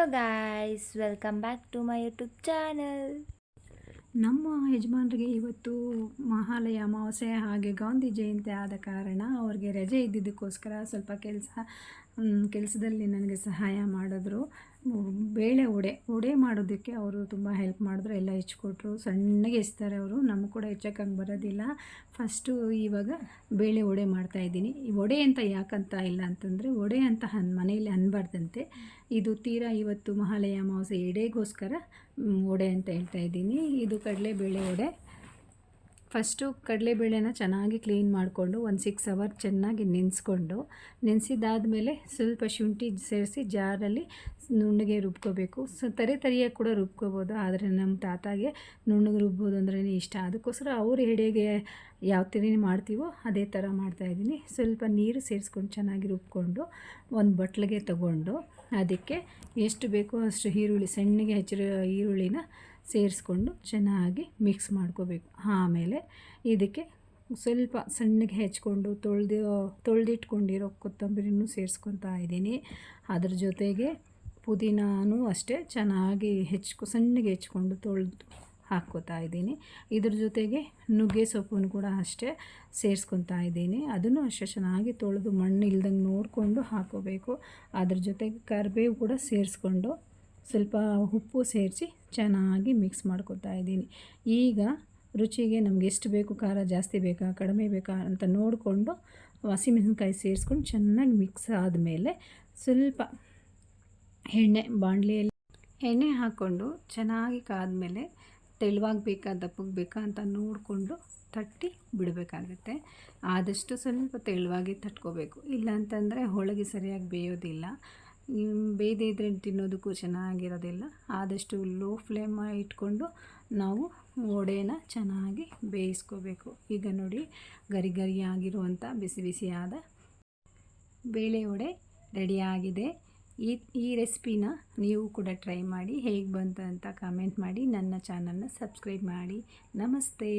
Hello guys welcome back to my YouTube channel ನಮ್ಮ ಯಜಮಾನರಿಗೆ ಇವತ್ತು ಮಹಾಲಯ ಅಮಾವಾಸ್ಯೆ ಹಾಗೆ ಗಾಂಧಿ ಜಯಂತಿ ಆದ ಕಾರಣ ಅವ್ರಿಗೆ ರಜೆ ಇದ್ದಿದ್ದಕ್ಕೋಸ್ಕರ ಸ್ವಲ್ಪ ಕೆಲಸ ಕೆಲಸದಲ್ಲಿ ನನಗೆ ಸಹಾಯ ಮಾಡಿದ್ರು. ಬೇಳೆ ವಡೆ ವಡೆ ಮಾಡೋದಕ್ಕೆ ಅವರು ತುಂಬ ಹೆಲ್ಪ್ ಮಾಡಿದ್ರು. ಎಲ್ಲ ಹೆಚ್ಚಿಕೊಟ್ರು ಸಣ್ಣಗೆ ಹೆಚ್ತಾರೆ ಅವರು. ನಮಗೆ ಕೂಡ ಹೆಚ್ಚೋಕ್ಕಂಗೆ ಬರೋದಿಲ್ಲ. ಫಸ್ಟು ಇವಾಗ ಬೇಳೆ ವಡೆ ಮಾಡ್ತಾಯಿದ್ದೀನಿ ವಡೆ ಅಂತ ಯಾಕಂತ ಇಲ್ಲ ಅಂತಂದರೆ ಒಡೆ ಅಂತ ಹನ್, ಮನೆಯಲ್ಲಿ ಅನ್ಬಾರ್ದಂತೆ ಇದು ತೀರಾ ಇವತ್ತು ಮಹಾಲಯ ಅಮಾವಾಸ್ಯೆ ಎಡೆಗೋಸ್ಕರ ಒಡೆ ಅಂತ ಹೇಳ್ತಾ ಇದ್ದೀನಿ. ಇದು ಕಡಲೆಬೇಳೆ ವಡೆ. ಫಸ್ಟು ಕಡಲೆಬೇಳೆನ ಚೆನ್ನಾಗಿ ಕ್ಲೀನ್ ಮಾಡಿಕೊಂಡು ಒಂದು ಸಿಕ್ಸ್ ಅವರ್ ಚೆನ್ನಾಗಿ ನೆನೆಸ್ಕೊಂಡು ನೆನೆಸಿದಾದಮೇಲೆ ಸ್ವಲ್ಪ ಶುಂಠಿ ಸೇರಿಸಿ ಜಾರಲ್ಲಿ ನುಣ್ಣಗೆ ರುಬ್ಕೋಬೇಕು. ಸೊ, ತರೆ ತರಿಯಾಗಿ ಕೂಡ ರುಬ್ಕೋಬೋದು, ಆದರೆ ನಮ್ಮ ತಾತಾಗೆ ನುಣ್ಣಗೆ ರುಬ್ಬೋದು ಅಂದ್ರೇ ಇಷ್ಟ. ಅದಕ್ಕೋಸ್ಕರ ಅವ್ರು ಹೆಡೆಗೆ ಯಾವ ಥರ ಮಾಡ್ತೀವೋ ಅದೇ ಥರ ಮಾಡ್ತಾಯಿದ್ದೀನಿ ಸ್ವಲ್ಪ ನೀರು ಸೇರಿಸ್ಕೊಂಡು ಚೆನ್ನಾಗಿ ರುಬ್ಕೊಂಡು ಒಂದು ಬಟ್ಲಿಗೆ ತಗೊಂಡು, ಅದಕ್ಕೆ ಎಷ್ಟು ಬೇಕೋ ಅಷ್ಟು ಈರುಳ್ಳಿ, ಸಣ್ಣಗೆ ಹೆಚ್ಚಿರೋ ಈರುಳ್ಳಿನ ಸೇರಿಸ್ಕೊಂಡು ಚೆನ್ನಾಗಿ ಮಿಕ್ಸ್ ಮಾಡ್ಕೋಬೇಕು. ಆಮೇಲೆ ಇದಕ್ಕೆ ಸ್ವಲ್ಪ ಸಣ್ಣಗೆ ಹೆಚ್ಕೊಂಡು ತೊಳೆದು, ತೊಳೆದಿಟ್ಕೊಂಡಿರೋ ಕೊತ್ತಂಬರಿನೂ ಸೇರಿಸ್ಕೊತಾ ಇದ್ದೀನಿ. ಅದ್ರ ಜೊತೆಗೆ ಪುದೀನಾನು ಅಷ್ಟೇ ಚೆನ್ನಾಗಿ ಹೆಚ್ಕೊ, ಸಣ್ಣಗೆ ಹೆಚ್ಕೊಂಡು ತೊಳೆದು ಹಾಕ್ಕೋತಾ ಇದ್ದೀನಿ. ಇದ್ರ ಜೊತೆಗೆ ನುಗ್ಗೆ ಸೊಪ್ಪನ್ನು ಕೂಡ ಅಷ್ಟೇ ಸೇರಿಸ್ಕೊತಾ ಇದ್ದೀನಿ. ಅದನ್ನು ಅಷ್ಟೇ ಚೆನ್ನಾಗಿ ತೊಳೆದು ಮಣ್ಣು ಇಲ್ದಂಗೆ ನೋಡಿಕೊಂಡು ಹಾಕೋಬೇಕು ಅದ್ರ ಜೊತೆಗೆ ಕರಿಬೇವು ಕೂಡ ಸೇರಿಸ್ಕೊಂಡು ಸ್ವಲ್ಪ ಉಪ್ಪು ಸೇರಿಸಿ ಚೆನ್ನಾಗಿ ಮಿಕ್ಸ್ ಮಾಡ್ಕೊತಾ ಇದ್ದೀನಿ. ಈಗ ರುಚಿಗೆ ನಮ್ಗೆ ಎಷ್ಟು ಬೇಕು, ಖಾರ ಜಾಸ್ತಿ ಬೇಕಾ, ಕಡಿಮೆ ಬೇಕಾ ಅಂತ ನೋಡಿಕೊಂಡು ಹಸಿಮೆಣಸಿನ್ಕಾಯಿ ಸೇರಿಸ್ಕೊಂಡು ಚೆನ್ನಾಗಿ ಮಿಕ್ಸ್ ಆದಮೇಲೆ ಸ್ವಲ್ಪ ಎಣ್ಣೆ, ಬಾಣಲಿಯಲ್ಲಿ ಎಣ್ಣೆ ಹಾಕ್ಕೊಂಡು ಚೆನ್ನಾಗಿ ಕಾದ್ಮೇಲೆ ತೆಳುವಾಗಿ ಬೇಕಾ ದಪ್ಪಗೆ ಬೇಕಾ ಅಂತ ನೋಡಿಕೊಂಡು ತಟ್ಟಿ ಬಿಡಬೇಕಾಗತ್ತೆ. ಆದಷ್ಟು ಸ್ವಲ್ಪ ತೆಳುವಾಗಿ ತಟ್ಕೋಬೇಕು. ಇಲ್ಲಾಂತಂದರೆ ಹೋಳಿಗೆ ಸರಿಯಾಗಿ ಬೇಯೋದಿಲ್ಲ. ಬೇಯದೇ ಇದ್ದರೆ ತಿನ್ನೋದಕ್ಕೂ ಚೆನ್ನಾಗಿರೋದಿಲ್ಲ. ಆದಷ್ಟು ಲೋ ಫ್ಲೇಮ್ ಇಟ್ಕೊಂಡು ನಾವು ವಡೆನ ಚೆನ್ನಾಗಿ ಬೇಯಿಸ್ಕೋಬೇಕು. ಈಗ ನೋಡಿ, ಗರಿ ಗರಿಯಾಗಿರುವಂಥ ಬಿಸಿ ಬಿಸಿಯಾದ ಬೇಳೆ ವಡೆ ರೆಡಿಯಾಗಿದೆ ಈ ಈ ರೆಸಿಪಿನ ನೀವು ಕೂಡ ಟ್ರೈ ಮಾಡಿ, ಹೇಗೆ ಬಂತು ಅಂತ ಕಮೆಂಟ್ ಮಾಡಿ, ನನ್ನ ಚಾನಲ್ನ ಸಬ್ಸ್ಕ್ರೈಬ್ ಮಾಡಿ. ನಮಸ್ತೆ!